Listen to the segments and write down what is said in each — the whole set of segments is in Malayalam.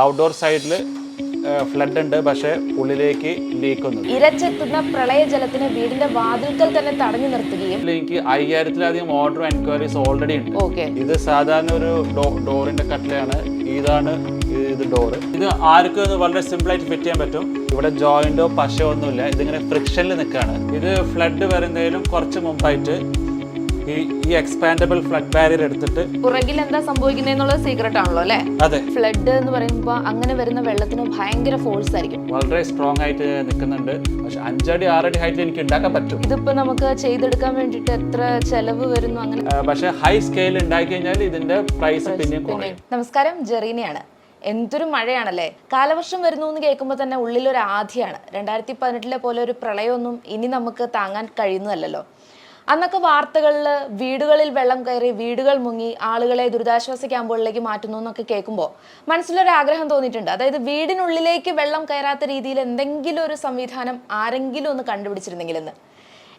ഔട്ട്ഡോർ സൈഡിൽ ഫ്ലഡ് ഉണ്ട് പക്ഷേ ഉള്ളിലേക്ക് ലീക്ക് ഒന്നും ഇരച്ചെത്തുന്ന പ്രളയജലത്തിന് വീടിന്റെ വാതിൽക്കൽ തന്നെ തടഞ്ഞു നിർത്തുകയും എനിക്ക് അയ്യായിരത്തിലധികം ഓർഡർ എൻക്വയറീസ് ഓൾറെഡി ഉണ്ട്. ഇത് സാധാരണ ഒരു ഡോറിന്റെ കട്ടിലാണ്. ഇതാണ് ഇത് ഡോറ് ഇത് ആർക്കും വളരെ സിമ്പിൾ ആയിട്ട് ഫിറ്റ് ചെയ്യാൻ പറ്റും. ഇവിടെ ജോയിന്റോ പശയോ ഒന്നുമില്ല. ഇതിങ്ങനെ ഫ്രിക്ഷനിൽ നിൽക്കുകയാണ്. ഇത് ഫ്ലഡ് വരുന്നതിലും കുറച്ച് മുമ്പായിട്ട് ഈ ഈ എക്സ്പാൻഡബിൾ ഫ്ലഡ് ബാരിയർ എടുത്തിട്ട് പുറകിൽ എന്താ സംഭവിക്കുന്നതെന്നുള്ളത് സീക്രട്ട് ആണല്ലോ അല്ലെ? അതെ. ഫ്ലഡ് എന്ന് പറയുമ്പോൾ അങ്ങനെ വരുന്ന വെള്ളത്തിന് ഭയങ്കര ഫോഴ്സ് ആയിരിക്കും. വളരെ സ്ട്രോങ് ആയിട്ട് നിൽക്കുന്നുണ്ട്. പക്ഷെ അഞ്ചടി ആറടി ഹൈറ്റ് എനിക്ക് ഉണ്ടാക്കാൻ പറ്റും. ഇതിപ്പോ നമുക്ക് ചെയ്തെടുക്കാൻ വേണ്ടിട്ട് എത്ര ചെലവ് വരുന്നു അങ്ങനെ? പക്ഷെ ഹൈ സ്കെയിൽ ഉണ്ടാക്കി കഴിഞ്ഞാൽ ഇതിന്റെ പ്രൈസ് പിന്നെ കുറയും. നമസ്കാരം ജെറീനയാണ്. എന്തൊരു മഴയാണല്ലേ? കാലവർഷം വരുന്നു എന്ന് കേൾക്കുമ്പോൾ തന്നെ ഉള്ളിലൊരു ആധിയാണ് രണ്ടായിരത്തി പതിനെട്ടിലെ പോലെ ഒരു പ്രളയമൊന്നും ഇനി നമുക്ക് താങ്ങാൻ കഴിയുന്നതല്ലല്ലോ. അന്നൊക്കെ വാർത്തകളിൽ വീടുകളിൽ വെള്ളം കയറി വീടുകൾ മുങ്ങി ആളുകളെ ദുരിതാശ്വാസ ക്യാമ്പുകളിലേക്ക് മാറ്റുന്നു എന്നൊക്കെ കേൾക്കുമ്പോൾ മനസ്സിലൊരു ആഗ്രഹം തോന്നിയിട്ടുണ്ട്. അതായത് വീടിനുള്ളിലേക്ക് വെള്ളം കയറാത്ത രീതിയിൽ എന്തെങ്കിലും ഒരു സംവിധാനം ആരെങ്കിലും ഒന്ന് കണ്ടുപിടിച്ചിരുന്നെങ്കിലെന്ന്.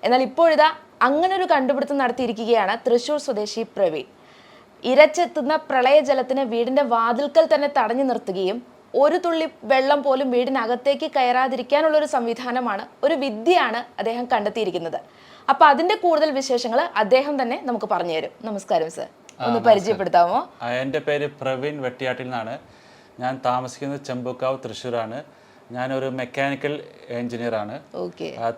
എന്നാൽ ഇപ്പോഴിതാ അങ്ങനെ ഒരു കണ്ടുപിടുത്തം നടത്തിയിരിക്കുകയാണ് തൃശൂർ സ്വദേശി പ്രവീൺ. ഇരച്ചെത്തുന്ന പ്രളയജലത്തിന് വീടിന്റെ വാതിൽക്കൽ തന്നെ തടഞ്ഞു നിർത്തുകയും ഒരു തുള്ളി വെള്ളം പോലും വീടിനകത്തേക്ക് കയറാതിരിക്കാനുള്ള ഒരു സംവിധാനമാണ് ഒരു വിദ്യയാണ് അദ്ദേഹം കണ്ടെത്തിയിരിക്കുന്നത്. അപ്പൊ അതിന്റെ കൂടുതൽ വിശേഷങ്ങൾ അദ്ദേഹം തന്നെ നമുക്ക് പറഞ്ഞു തരും. നമസ്കാരം സർ. ഒന്ന് പരിചയപ്പെടുത്താമോ? എന്റെ എന്റെ പേര് പ്രവീൺ വെട്ടിയാട്ടിൽ നിന്നാണ്. ഞാൻ താമസിക്കുന്നത് ചെമ്പുക്കാവ് തൃശ്ശൂരാണ്. ഞാനൊരു മെക്കാനിക്കൽ എഞ്ചിനീയർ ആണ്.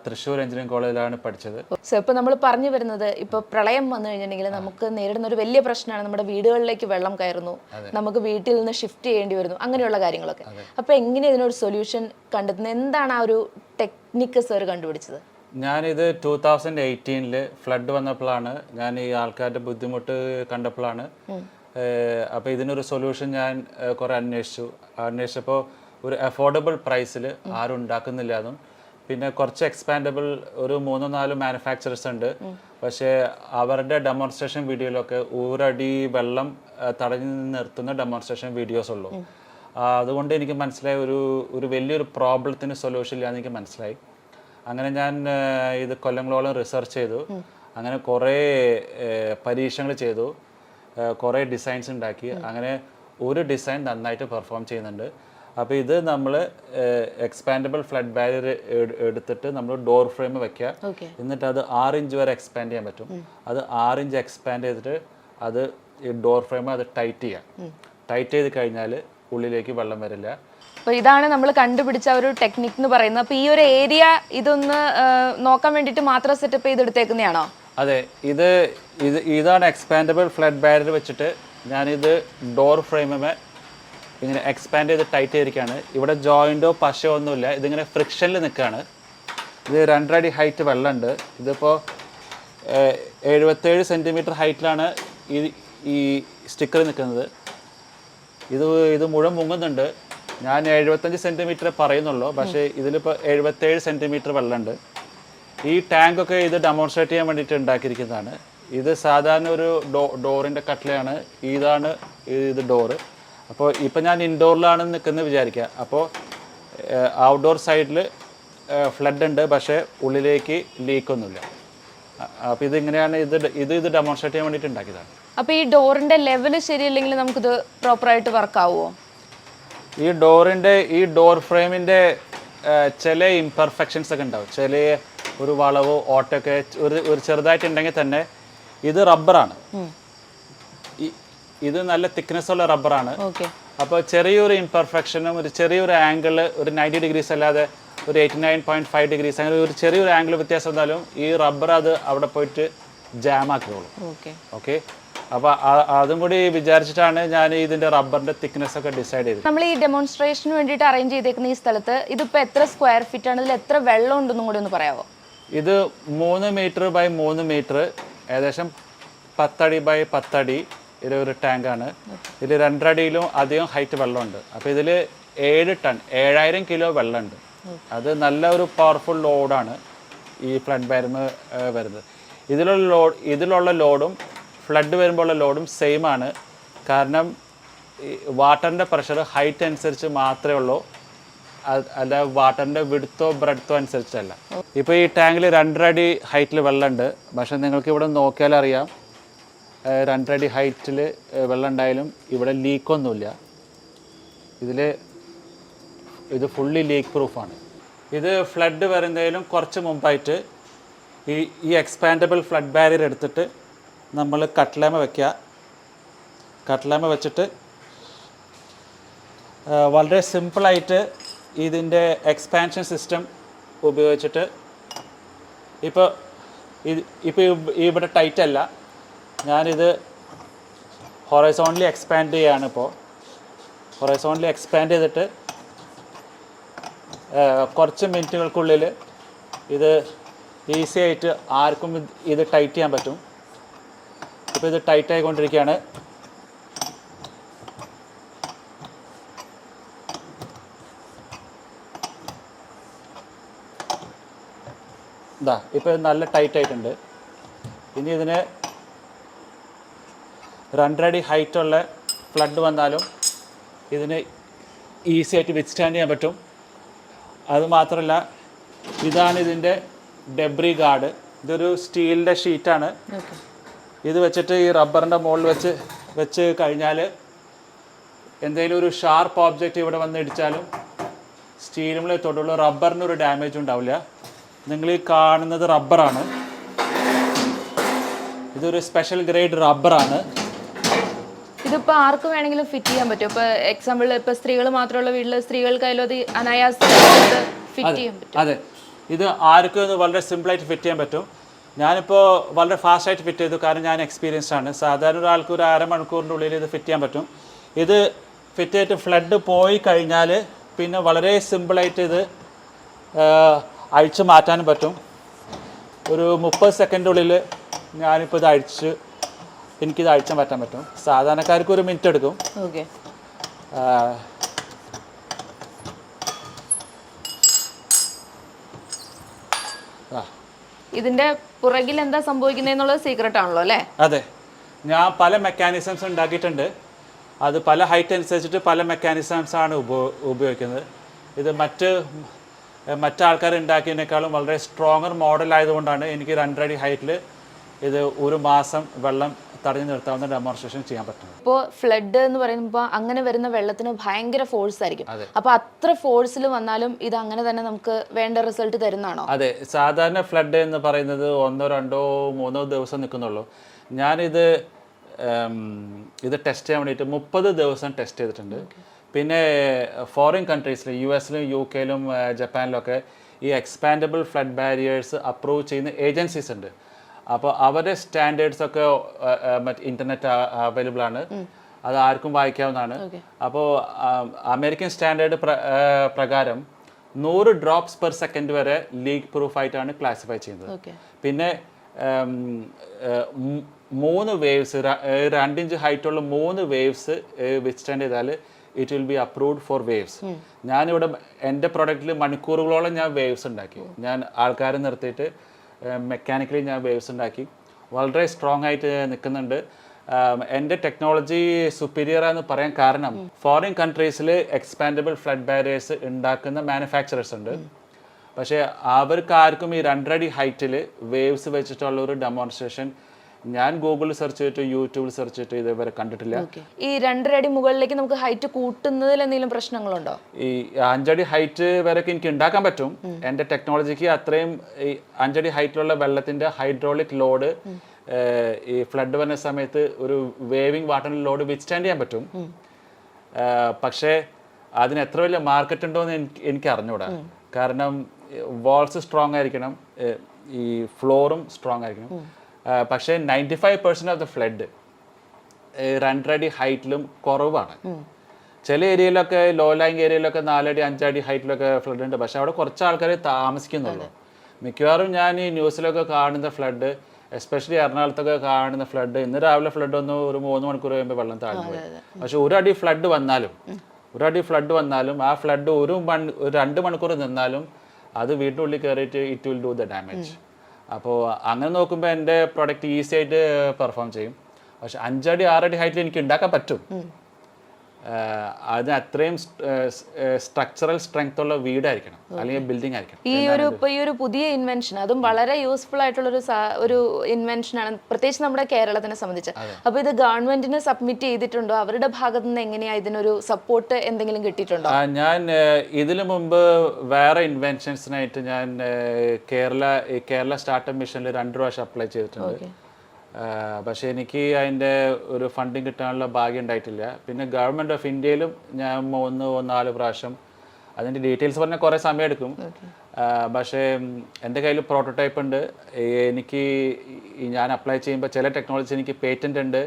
തൃശ്ശൂർ എഞ്ചിനീയറിംഗ് കോളേജിലാണ് പഠിച്ചത്. സോ ഇപ്പൊ നമ്മൾ പറഞ്ഞു വരുന്നത് ഇപ്പൊ പ്രളയം വന്നു കഴിഞ്ഞിട്ടുണ്ടെങ്കിൽ നമുക്ക് നേരിടുന്ന ഒരു വലിയ പ്രശ്നമാണ് നമ്മുടെ വീടുകളിലേക്ക് വെള്ളം കയറുന്നു. നമുക്ക് വീട്ടിൽ നിന്ന് ഷിഫ്റ്റ് ചെയ്യേണ്ടി വരുന്നു. അങ്ങനെയുള്ള കാര്യങ്ങളൊക്കെ. അപ്പൊ എങ്ങനെ ഇതിനൊരു സൊല്യൂഷൻ കണ്ടെത്തുന്നത് എന്താണ് ആ ഒരു ടെക്നിക്ക് സർ കണ്ടുപിടിച്ചത്? ഞാനിത് ടൂ തൗസൻഡ് എയ്റ്റീനിൽ ഫ്ലഡ് വന്നപ്പോഴാണ് ഞാൻ ഈ ആൾക്കാരുടെ ബുദ്ധിമുട്ട് കണ്ടപ്പോഴാണ് അപ്പോൾ ഇതിനൊരു സൊല്യൂഷൻ ഞാൻ കുറെ അന്വേഷിച്ചു. അന്വേഷിച്ചപ്പോൾ ഒരു അഫോർഡബിൾ പ്രൈസിൽ ആരും ഉണ്ടാക്കുന്നില്ല എന്നും പിന്നെ കുറച്ച് എക്സ്പാൻഡബിൾ ഒരു മൂന്നോ നാലോ മാനുഫാക്ചറേഴ്സ് ഉണ്ട്. പക്ഷേ അവരുടെ ഡെമോൺസ്ട്രേഷൻ വീഡിയോയിലൊക്കെ ഊരടി വെള്ളം തടഞ്ഞു നിർത്തുന്ന ഡെമോൺസ്ട്രേഷൻ വീഡിയോസ് ഉള്ളൂ. അതുകൊണ്ട് എനിക്ക് മനസ്സിലായ ഒരു ഒരു വലിയൊരു പ്രോബ്ലത്തിന് സൊല്യൂഷൻ ഇല്ലാന്ന് എനിക്ക് മനസ്സിലായി. അങ്ങനെ ഞാൻ ഇത് കൊല്ലങ്ങളോളം റിസർച്ച് ചെയ്തു. അങ്ങനെ കുറേ പരീക്ഷണങ്ങൾ ചെയ്തു. കുറേ ഡിസൈൻസ് ഉണ്ടാക്കി. അങ്ങനെ ഒരു ഡിസൈൻ നന്നായിട്ട് പെർഫോം ചെയ്യുന്നുണ്ട്. അപ്പോൾ ഇത് നമ്മൾ എക്സ്പാൻഡബിൾ ഫ്ലഡ് ബാരിയർ എടുത്തിട്ട് നമ്മൾ ഡോർ ഫ്രെയിം വെക്കുക. എന്നിട്ട് അത് ആറ് ഇഞ്ച് വരെ എക്സ്പാൻഡ് ചെയ്യാൻ പറ്റും. അത് ആറ് ഇഞ്ച് എക്സ്പാൻഡ് ചെയ്തിട്ട് അത് ഈ ഡോർ ഫ്രെയിം അത് ടൈറ്റ് ചെയ്യാം. ടൈറ്റ് ചെയ്ത് കഴിഞ്ഞാൽ ഉള്ളിലേക്ക് വെള്ളം വരില്ല. അപ്പൊ ഇതാണ് നമ്മൾ കണ്ടുപിടിച്ച ഒരു ടെക്നിക് എന്ന് പറയുന്നത്. അപ്പൊ ഈ ഒരു ഏരിയ ഇതൊന്ന് നോക്കാൻ വേണ്ടിയിട്ട് മാത്രം സെറ്റപ്പ് ചെയ്തെടുത്തേക്കുന്നതാണോ അതെ ഇത് ഇത് ഇതാണ് എക്സ്പാൻഡബിൾ ഫ്ലഡ് ബാരൽ വെച്ചിട്ട് ഞാനിത് ഡോർ ഫ്രെയിമെ ഇങ്ങനെ എക്സ്പാൻഡ് ചെയ്ത് ടൈറ്റ് ചെയ്തിരിക്കുകയാണ്. ഇവിടെ ജോയിന്റോ പശയോ ഒന്നുമില്ല. ഇതിങ്ങനെ ഫ്രിക്ഷനിൽ നിൽക്കുകയാണ്. ഇത് രണ്ടരടി ഹൈറ്റ് വെള്ളമുണ്ട്. ഇതിപ്പോൾ എഴുപത്തേഴ് സെന്റിമീറ്റർ ഹൈറ്റിലാണ് ഈ ഈ സ്റ്റിക്കർ നിൽക്കുന്നത്. ഇത് ഇത് മുഴുവൻ മുങ്ങുന്നുണ്ട്. ഞാൻ എഴുപത്തഞ്ച് സെന്റിമീറ്റർ പറയുന്നുള്ളൂ. പക്ഷേ ഇതിലിപ്പോൾ എഴുപത്തേഴ് സെന്റിമീറ്റർ വെള്ളമുണ്ട്. ഈ ടാങ്കൊക്കെ ഇത് ഡെമോൺസ്ട്രേറ്റ് ചെയ്യാൻ വേണ്ടിയിട്ട് ഉണ്ടാക്കിയിരിക്കുന്നതാണ്. ഇത് സാധാരണ ഒരു ഡോ ഡോറിന്റെ കട്ടിലാണ്. ഇതാണ് ഇത് ഡോറ് അപ്പോൾ ഇപ്പം ഞാൻ ഇൻഡോറിലാണ് നിൽക്കുന്നത് വിചാരിക്കുക. അപ്പോൾ ഔട്ട്ഡോർ സൈഡിൽ ഫ്ലഡ് ഉണ്ട്. പക്ഷേ ഉള്ളിലേക്ക് ലീക്കൊന്നുമില്ല അപ്പോൾ ഇതിങ്ങനെയാണ് ഇത് ഇത് ഇത് ഡെമോൺസ്ട്രേറ്റ് ചെയ്യാൻ വേണ്ടിയിട്ട് ഉണ്ടാക്കിയതാണ്. അപ്പൊ ഈ ഡോറിന്റെ ലെവൽ ശരിയല്ലെങ്കിൽ നമുക്കിത് പ്രോപ്പറായിട്ട് വർക്ക് ആവുമോ ഈ ഡോറിന്റെ ഈ ഡോർ ഫ്രെയിമിന്റെ ചില ഇംപെർഫെക്ഷൻസ് ഒക്കെ ഉണ്ടാവും. ചില ഒരു വളവോ ഓട്ടൊക്കെ ഒരു ഒരു ചെറുതായിട്ടുണ്ടെങ്കിൽ തന്നെ ഇത് റബ്ബറാണ് ഇത് നല്ല തിക്നെസ് ഉള്ള റബ്ബറാണ് അപ്പോൾ ചെറിയൊരു ഇംപെർഫെക്ഷനും ഒരു ചെറിയൊരു ആംഗിൾ ഒരു നയന്റി ഡിഗ്രീസ് അല്ലാതെ ഒരു eighty nine point five degrees അങ്ങനെ ഒരു ചെറിയൊരു ആംഗിൾ വ്യത്യാസം വന്നാലും ഈ റബ്ബർ അത് അവിടെ പോയിട്ട് ജാം ആക്കിക്കോളും. ഓക്കെ അപ്പോൾ അതും കൂടി വിചാരിച്ചിട്ടാണ് ഞാൻ ഇതിന്റെ റബ്ബറിന്റെ തിക്നെസ് ഒക്കെ ഡിസൈഡ് ചെയ്തത്. നമ്മൾ ഈ ഡെമോൺസ്ട്രേഷന് വേണ്ടിയിട്ട് അറേഞ്ച് ചെയ്തേക്കുന്ന ഈ സ്ഥലത്ത് ഇതിപ്പോ എത്ര സ്ക്വയർ ഫീറ്റ് ആണ്? ഇതിൽ എത്ര വെള്ളം ഉണ്ടെന്നും കൂടി ഒന്ന് പറയാമോ ഇത് മൂന്ന് മീറ്റർ ബൈ മൂന്ന് മീറ്റർ ഏകദേശം പത്തടി ബൈ പത്തടി ഇത് ഒരു ടാങ്കാണ് ഇതിൽ രണ്ടരടിയിലും അധികം ഹൈറ്റ് വെള്ളമുണ്ട്. അപ്പോൾ ഇതിൽ ഏഴ് ടൺ ഏഴായിരം കിലോ വെള്ളമുണ്ട്. അത് നല്ല ഒരു പവർഫുൾ ലോഡാണ് ഈ ഫ്ലഡ് വരുമ്പോൾ വരുന്നത്. ഇതിലുള്ള ലോഡ് ഇതിലുള്ള ലോഡും ഫ്ലഡ് വരുമ്പോഴുള്ള ലോഡും സെയിം ആണ്. കാരണം വാട്ടറിന്റെ പ്രഷർ ഹൈറ്റ് അനുസരിച്ച് മാത്രമേ ഉള്ളൂ. അല്ല വാട്ടറിന്റെ വിടുത്തോ ബ്രെഡത്തോ അനുസരിച്ചല്ല. ഇപ്പോൾ ഈ ടാങ്കിൽ രണ്ടരടി ഹൈറ്റിൽ വെള്ളമുണ്ട്. പക്ഷേ നിങ്ങൾക്ക് ഇവിടെ നോക്കിയാൽ അറിയാം. രണ്ടരടി ഹൈറ്റിൽ വെള്ളം ഉണ്ടായാലും ഇവിടെ ലീക്കൊന്നുമില്ല ഇതിൽ ഇത് ഫുള്ളി ലീക്ക് പ്രൂഫാണ് ഇത് ഫ്ലഡ് വരുന്നതിലും കുറച്ച് മുമ്പായിട്ട് ഈ ഈ എക്സ്പാൻഡബിൾ ഫ്ലഡ് ബാരിയർ എടുത്തിട്ട് നമ്മൾ കട്ട്ലേമ വയ്ക്കുക കട്ട്ലേമ വെച്ചിട്ട് വളരെ സിമ്പിളായിട്ട് ഇതിന്റെ എക്സ്പാൻഷൻ സിസ്റ്റം ഉപയോഗിച്ചിട്ട് ഇപ്പോൾ ഇത് ഇപ്പോൾ ഇവിടെ ടൈറ്റ് അല്ല. ഞാനിത് ഹൊറൈസോണിലി എക്സ്പാൻഡ് ചെയ്യാണ് ഇപ്പോൾ ഹൊറൈസോണിലി എക്സ്പാൻഡ് ചെയ്തിട്ട് കുറച്ച് മിനിറ്റുകൾക്കുള്ളിൽ ഇത് ഈസി ആയിട്ട് ആർക്കും ഇത് ടൈറ്റ് ചെയ്യാൻ പറ്റും. ഇപ്പോൾ ഇത് ടൈറ്റ് ആയിക്കൊണ്ടിരിക്കുകയാണ്. ഇതാ ഇപ്പോൾ നല്ല ടൈറ്റ് ആയിട്ടുണ്ട്. ഇനി ഇതിന് രണ്ടരടി ഹൈറ്റുള്ള ഫ്ലഡ് വന്നാലും ഇതിന് ഈസി ആയിട്ട് വിത്ത്സ്റ്റാൻഡ് ചെയ്യാൻ പറ്റും. അതുമാത്രമല്ല ഇതാണ് ഇതിന്റെ ഡെബ്രി ഗാർഡ് ഇതൊരു സ്റ്റീലിന്റെ ഷീറ്റാണ് ഇത് വെച്ചിട്ട് ഈ റബ്ബറിന്റെ മുകളിൽ വെച്ച് വെച്ച് കഴിഞ്ഞാൽ എന്തെങ്കിലും ഒരു ഷാർപ്പ് ഓബ്ജക്റ്റ് ഇവിടെ വന്ന് ഇടിച്ചാലും സ്റ്റീലുമിൽ തൊട്ടുള്ള റബ്ബറിന് ഒരു ഡാമേജ് ഉണ്ടാവില്ല. നിങ്ങൾ ഈ കാണുന്നത് റബ്ബറാണ്. ഇതൊരു സ്പെഷ്യൽ ഗ്രേഡ് റബ്ബറാണ്. ഇതിപ്പോൾ ആർക്ക് വേണമെങ്കിലും ഫിറ്റ് ചെയ്യാൻ പറ്റും? ഇപ്പോൾ എക്സാമ്പിൾ ഇപ്പോൾ സ്ത്രീകൾ മാത്രമുള്ള വീട്ടിൽ സ്ത്രീകൾക്കായാലും അത് അനായാസം ഫിറ്റ് ചെയ്യാൻ പറ്റും. അതെ. ഇത് ആർക്കും വളരെ സിമ്പിളായിട്ട് ഫിറ്റ് ചെയ്യാൻ പറ്റും. ഞാനിപ്പോൾ വളരെ ഫാസ്റ്റായിട്ട് ഫിറ്റ് ചെയ്തു. കാരണം ഞാൻ എക്സ്പീരിയൻസ്ഡ് ആണ്. സാധാരണ ഒരാൾക്ക് ഒരു അരമണിക്കൂറിന്റെ ഉള്ളിൽ ഇത് ഫിറ്റ് ചെയ്യാൻ പറ്റും. ഇത് ഫിറ്റ് ചെയ്തിട്ട് ഫ്ലഡ് പോയി കഴിഞ്ഞാൽ പിന്നെ വളരെ സിമ്പിളായിട്ട് ഇത് അഴിച്ചു മാറ്റാനും പറ്റും. ഒരു മുപ്പത് സെക്കൻഡുള്ളിൽ ഞാനിപ്പോൾ ഇത് അഴിച്ച് എനിക്കിത് അഴിച്ചാൻ പറ്റാൻ പറ്റും. സാധാരണക്കാർക്ക് ഒരു മിനിറ്റ് എടുക്കും. ഓക്കെ ഇതിന്റെ പുറകിൽ എന്താ സംഭവിക്കുന്നതെന്നുള്ളത് സീക്രട്ട് ആണല്ലോ അല്ലേ? അതെ. ഞാൻ പല മെക്കാനിസംസ് ഉണ്ടാക്കിയിട്ടുണ്ട്. അത് പല ഹൈറ്റ് അനുസരിച്ചിട്ട് പല മെക്കാനിസംസ് ആണ് ഉപ ഉപയോഗിക്കുന്നത്. ഇത് മറ്റ് മറ്റാൾക്കാർ ഉണ്ടാക്കിയതിനേക്കാളും വളരെ സ്ട്രോങ്ങർ മോഡൽ ആയതുകൊണ്ടാണ് എനിക്ക് രണ്ടടി ഹൈറ്റിൽ ഇത് ഒരു മാസം വെള്ളം തടഞ്ഞു നിർത്താവുന്ന ഡെമോൺസ്ട്രേഷൻ ചെയ്യാൻ പറ്റുന്നത്. ഇപ്പോൾ ഫ്ലഡ് എന്ന് പറയുമ്പോൾ അങ്ങനെ വരുന്ന വെള്ളത്തിന് ഭയങ്കര ഫോഴ്സ് ആയിരിക്കും. അപ്പൊ അത്ര ഫോഴ്സിൽ വന്നാലും ഇത് അങ്ങനെ തന്നെ നമുക്ക് വേണ്ട റിസൾട്ട് തരുന്നതാണോ? അതെ. സാധാരണ ഫ്ലഡ് എന്ന് പറയുന്നത് ഒന്നോ രണ്ടോ മൂന്നോ ദിവസം നിൽക്കുന്നുള്ളൂ. ഞാനിത് ഇത് ടെസ്റ്റ് ചെയ്യാൻ വേണ്ടിയിട്ട് മുപ്പത് ദിവസം ടെസ്റ്റ് ചെയ്തിട്ടുണ്ട്. പിന്നെ ഫോറിൻ കൺട്രീസിൽ യു എസിലും യു കെയിലും ജപ്പാനിലും ഒക്കെ ഈ എക്സ്പാൻഡബിൾ ഫ്ലഡ് ബാരിയേഴ്സ് അപ്രൂവ് ചെയ്യുന്ന ഏജൻസീസ് ഉണ്ട്. അപ്പോൾ അവരുടെ സ്റ്റാൻഡേർഡ്സ് ഒക്കെ മറ്റ് ഇന്റർനെറ്റ് അവൈലബിൾ ആണ്. അത് ആർക്കും വായിക്കാവുന്നതാണ്. അപ്പോൾ അമേരിക്കൻ സ്റ്റാൻഡേർഡ് പ്രകാരം നൂറ് ഡ്രോപ്സ് പെർ സെക്കൻഡ് വരെ ലീക്ക് പ്രൂഫ് ആയിട്ടാണ് ക്ലാസിഫൈ ചെയ്യുന്നത്. പിന്നെ മൂന്ന് വേവ്സ് രണ്ടിഞ്ച് ഹൈറ്റുള്ള മൂന്ന് വേവ്സ് വിത്ത്സ്റ്റാൻഡ് ചെയ്താൽ it will be approved for waves ഞാനിവിടെ എന്റെ പ്രൊഡക്റ്റിൽ മണിക്കൂറുകളോളം ഞാൻ വേവ്സ് ഉണ്ടാക്കി. ഞാൻ ആൾക്കാരെ നിർത്തിയിട്ട് മെക്കാനിക്കലി ഞാൻ വേവ്സ് ഉണ്ടാക്കി. വളരെ സ്ട്രോങ് ആയിട്ട് നിൽക്കുന്നുണ്ട്. എന്റെ ടെക്നോളജി സുപ്പീരിയർ എന്ന് പറയാൻ കാരണം ഫോറിൻ കൺട്രീസിൽ എക്സ്പാൻഡബിൾ ഫ്ലഡ് ബാരിയേഴ്സ് ഉണ്ടാക്കുന്ന മാനുഫാക്ചറേഴ്സ് ഉണ്ട്. പക്ഷേ അവർക്ക് ആർക്കും ഈ രണ്ടടി ഹൈറ്റിൽ വേവ്സ് വെച്ചിട്ടുള്ള ഒരു ഡെമോൺസ്ട്രേഷൻ ഞാൻ ഗൂഗിളിൽ സെർച്ച് ചെയ്തിട്ട് യൂട്യൂബിൽ സെർച്ച് ചെയ്തിട്ട് ഇതേവരെ കണ്ടിട്ടില്ല. ഈ രണ്ടര അടി മുകളിലേക്ക് നമുക്ക് ഹൈറ്റ് കൂട്ടുന്നതിൽ എന്തെങ്കിലും പ്രശ്നങ്ങളുണ്ടോ? ഈ അഞ്ചടി ഹൈറ്റ് വരെ എനിക്ക് ഉണ്ടാക്കാൻ പറ്റും. എന്റെ ടെക്നോളജിക്ക് അത്രയും ഈ അഞ്ചടി ഹൈറ്റിലുള്ള വെള്ളത്തിന്റെ ഹൈഡ്രോളിക് ലോഡ് ഈ ഫ്ലഡ് വരുന്ന സമയത്ത് ഒരു വേവിങ് വാട്ടർ ലോഡ് വിത്ത്സ്റ്റാൻഡ് ചെയ്യാൻ പറ്റും. പക്ഷേ അതിന് എത്ര വലിയ മാർക്കറ്റ് ഉണ്ടോ എന്ന് എനിക്ക് എനിക്ക് അറിഞ്ഞൂടാ. കാരണം വാൾസ് സ്ട്രോങ് ആയിരിക്കണം. ഈ ഫ്ലോറും സ്ട്രോങ് ആയിരിക്കണം. പക്ഷേ ninety five percent of the flood രണ്ടരടി ഹൈറ്റിലും കുറവാണ്. ചില ഏരിയയിലൊക്കെ ലോ ലൈങ് ഏരിയയിലൊക്കെ നാലടി അഞ്ചടി ഹൈറ്റിലൊക്കെ ഫ്ലഡ് ഉണ്ട്. പക്ഷെ അവിടെ കുറച്ച് ആൾക്കാർ താമസിക്കുന്നുള്ളൂ. മിക്കവാറും ഞാൻ ഈ ന്യൂസിലൊക്കെ കാണുന്ന ഫ്ലഡ് എസ്പെഷ്യലി എറണാകുളത്തൊക്കെ കാണുന്ന ഫ്ലഡ് ഇന്ന് രാവിലെ ഫ്ലഡ് വന്നു ഒരു മൂന്ന് മണിക്കൂർ കഴിയുമ്പോൾ വെള്ളം താഴ്ന്നു പോയി. പക്ഷെ ഒരു അടി ഫ്ലഡ് വന്നാലും ഒരു അടി ഫ്ലഡ് വന്നാലും ആ ഫ്ലഡ് ഒരു മണി രണ്ട് മണിക്കൂർ നിന്നാലും അത് വീട്ടിനുള്ളിൽ കയറിയിട്ട് it will do the damage അപ്പോൾ അങ്ങനെ നോക്കുമ്പോൾ എന്റെ പ്രൊഡക്റ്റ് ഈസി ആയിട്ട് പെർഫോം ചെയ്യും. പക്ഷെ അഞ്ചടി ആറടി ഹൈറ്റിൽ എനിക്ക് ഉണ്ടാക്കാൻ പറ്റും. അതിന് അത്രയും സ്ട്രക്ചറൽ സ്ട്രെങ്ത് ഉള്ള വീടായിരിക്കണം. അല്ലെങ്കിൽ ബിൽഡിംഗ് ആയിരിക്കണം. ഈ ഒരു ഈ ഒരു പുതിയ ഇൻവെൻഷൻ അതും വളരെ യൂസ്ഫുൾ ആയിട്ടുള്ള ഒരു ഒരു ഇൻവെൻഷൻ ആണ്. പ്രത്യേകിച്ച് നമ്മുടെ കേരളത്തിനെ സംബന്ധിച്ച്. അപ്പൊ ഇത് ഗവൺമെന്റിന് സബ്മിറ്റ് ചെയ്തിട്ടുണ്ടോ? അവരുടെ ഭാഗത്തു നിന്ന് എങ്ങനെയാ ഇതിനൊരു സപ്പോർട്ട് എന്തെങ്കിലും കിട്ടിയിട്ടുണ്ടോ? ഞാൻ ഇതിനു മുമ്പ് വേറെ ഇൻവെൻഷൻസിനായിട്ട് ഞാൻ കേരള കേരള സ്റ്റാർട്ടപ്പ് മിഷനിൽ രണ്ട് പ്രാവശ്യം അപ്ലൈ ചെയ്തിട്ടുണ്ട്. പക്ഷേ എനിക്ക് അതിന്റെ ഒരു ഫണ്ടിങ് കിട്ടാനുള്ള ഭാഗ്യം ഉണ്ടായിട്ടില്ല. പിന്നെ ഗവൺമെന്റ് ഓഫ് ഇന്ത്യയിലും ഞാൻ ഒന്ന് നാല് പ്രാവശ്യം അതിന്റെ ഡീറ്റെയിൽസ് പറഞ്ഞാൽ കുറേ സമയം എടുക്കും പക്ഷേ എന്റെ കയ്യിൽ പ്രോട്ടോടൈപ്പ് ഉണ്ട്. എനിക്ക് ഞാൻ അപ്ലൈ ചെയ്യുമ്പോൾ ചില ടെക്നോളജി എനിക്ക് പേറ്റന്റ് ഉണ്ട്.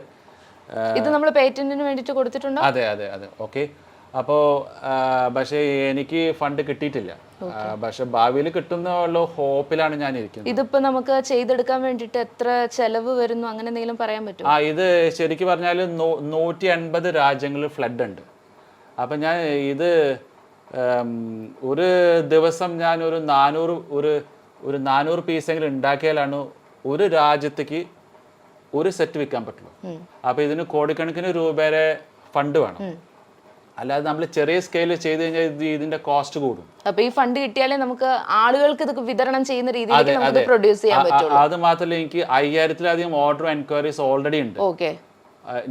ഇത് നമ്മൾ പേറ്റന്റിന് വേണ്ടിയിട്ട് കൊടുത്തിട്ടുണ്ട്? അതെ അതെ അതെ. ഓക്കെ അപ്പോൾ പക്ഷേ എനിക്ക് ഫണ്ട് കിട്ടിയിട്ടില്ല. പക്ഷെ ഭാവിയിൽ കിട്ടുന്ന ഹോപ്പിലാണ് ഞാൻ ഇരിക്കുന്നത്. ഇതിപ്പോ നമുക്ക് ചെയ്തെടുക്കാൻ വേണ്ടിട്ട് എത്ര ചെലവ് വരുന്നു? അങ്ങനെ എന്തെങ്കിലും പറയാൻ പറ്റും ആ ഇത് ശരിക്കും പറഞ്ഞാൽ നൂറ്റി എൺപത് രാജ്യങ്ങളിൽ ഫ്ലഡ് ഉണ്ട്. അപ്പം ഞാൻ ഇത് ഒരു ദിവസം ഞാൻ ഒരു നാനൂറ് ഒരു ഒരു നാനൂറ് പീസെങ്കിലും ഉണ്ടാക്കിയാലാണ് ഒരു രാജ്യത്തേക്ക് ഒരു സെറ്റ് വിൽക്കാൻ പറ്റുള്ളൂ. അപ്പോൾ ഇതിന് കോടിക്കണക്കിന് രൂപയുടെ ഫണ്ട് വേണം. അല്ലാതെ നമ്മൾ ചെറിയ സ്കെയിലിൽ ചെയ്ത് കഴിഞ്ഞാൽ ഇത് ഇതിന്റെ കോസ്റ്റ് കൂടും. അപ്പൊ ഈ ഫണ്ട് കിട്ടിയാലേ നമുക്ക് ആളുകൾക്ക് ഇത് വിതരണം ചെയ്യുന്ന രീതിയിലേക്ക് നമുക്ക് പ്രൊഡ്യൂസ് ചെയ്യാൻ പറ്റും അത് മാത്രമല്ല എനിക്ക് അയ്യായിരത്തിലധികം ഓർഡർ എൻക്വയറീസ് ഓൾറെഡി ഉണ്ട്. ഓക്കെ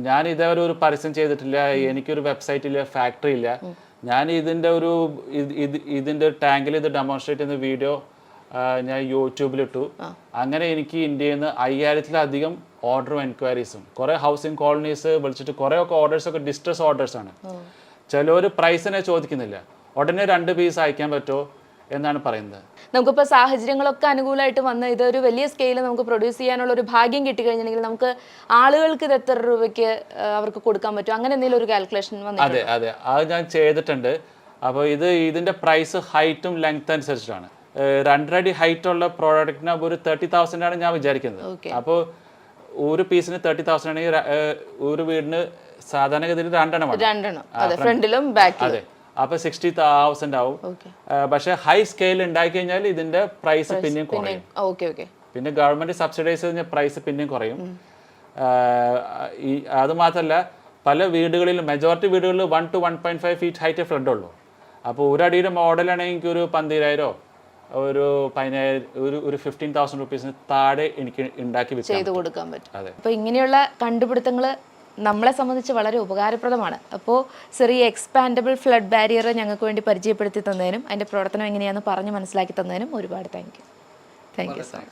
ഞാൻ ഇതേവരെ ഒരു പരസ്യം ചെയ്തിട്ടില്ല എനിക്കൊരു വെബ്സൈറ്റ് ഇല്ല ഫാക്ടറി ഇല്ല. ഞാൻ ഇതിന്റെ ഒരു ഇത് ഇത് ഇതിന്റെ ടാങ്കിൽ ഇത് ഡെമോൺസ്ട്രേറ്റ് ചെയ്യുന്ന വീഡിയോ ഞാൻ യൂട്യൂബിലിട്ടു അങ്ങനെ എനിക്ക് ഇന്ത്യയിൽ നിന്ന് അയ്യായിരത്തിലധികം ഓർഡറും എൻക്വയറീസും കുറേ ഹൗസിംഗ് കോളനീസ് വിളിച്ചിട്ട് കുറേ ഒക്കെ ഓർഡേഴ്സ് ഒക്കെ ഡിസ്ട്രസ് ഓർഡേഴ്സ് ആണ്. ചിലവർ പ്രൈസിനെ ചോദിക്കുന്നില്ല. ഉടനെ രണ്ട് പീസ് അയക്കാൻ പറ്റുമോ എന്നാണ് പറയുന്നത്. നമുക്കിപ്പോൾ സാഹചര്യങ്ങളൊക്കെ അനുകൂലമായിട്ട് വന്ന് ഇതൊരു വലിയ സ്കെയിൽ നമുക്ക് പ്രൊഡ്യൂസ് ചെയ്യാനുള്ള ഒരു ഭാഗ്യം കിട്ടിക്കഴിഞ്ഞിട്ടുണ്ടെങ്കിൽ നമുക്ക് ആളുകൾക്ക് ഇത് എത്ര രൂപയ്ക്ക് അവർക്ക് കൊടുക്കാൻ പറ്റും? അങ്ങനെ എന്തെങ്കിലും ഒരു കാൽക്കുലേഷൻ വന്നു അതെ അതെ. അത് ഞാൻ ചെയ്തിട്ടുണ്ട്. അപ്പോൾ ഇത് ഇതിന്റെ പ്രൈസ് ഹൈറ്റും ലെങ്ത് അനുസരിച്ചിട്ടാണ്. രണ്ടരടി ഹൈറ്റ് ഉള്ള പ്രോഡക്റ്റിന് ഒരു തേർട്ടി തൗസൻഡ് ആണ് ഞാൻ വിചാരിക്കുന്നത്. അപ്പോൾ ഒരു പീസിന് തേർട്ടി തൗസൻഡ് ആണെങ്കിൽ ഒരു വീടിന് സാധാരണഗതിയിൽ രണ്ടെണ്ണം. ഫ്രണ്ടിലും ബാക്കിലും. അതെ. അപ്പോൾ സിക്സ്റ്റി തൗസൻഡ് ആവും. പക്ഷെ ഹൈ സ്കെയിൽ ഉണ്ടാക്കി കഴിഞ്ഞാൽ ഇതിന്റെ പ്രൈസ് പിന്നെയും കുറയും. പിന്നെ ഗവൺമെന്റ് സബ്സിഡൈസ് കഴിഞ്ഞാൽ പ്രൈസ് പിന്നെയും കുറയും. ഈ അത് മാത്രമല്ല പല വീടുകളിലും മെജോറിറ്റി വീടുകളിൽ one two one point five feet height flood ഉള്ളൂ അപ്പോൾ ഒരു അടിയുടെ മോഡലാണെങ്കിൽ ഒരു പന്തിരായിരോ ഒരു പതിനായിരം ഒരു ഒരു ഫിഫ്റ്റീൻ തൗസൻഡ് റുപ്പീസിന് താഴെ എനിക്ക് ഉണ്ടാക്കി ചെയ്തു ചെയ്ത് കൊടുക്കാൻ പറ്റും. അതെ. അപ്പോൾ ഇങ്ങനെയുള്ള കണ്ടുപിടുത്തങ്ങൾ നമ്മളെ സംബന്ധിച്ച് വളരെ ഉപകാരപ്രദമാണ്. അപ്പോൾ ചെറിയ എക്സ്പാൻഡബിൾ ഫ്ലഡ് ബാരിയർ ഞങ്ങൾക്ക് വേണ്ടി പരിചയപ്പെടുത്തി തന്നതിനും അതിന്റെ പ്രവർത്തനം എങ്ങനെയാണെന്ന് പറഞ്ഞ് മനസ്സിലാക്കി തന്നതിനും ഒരുപാട് thank you thank you so much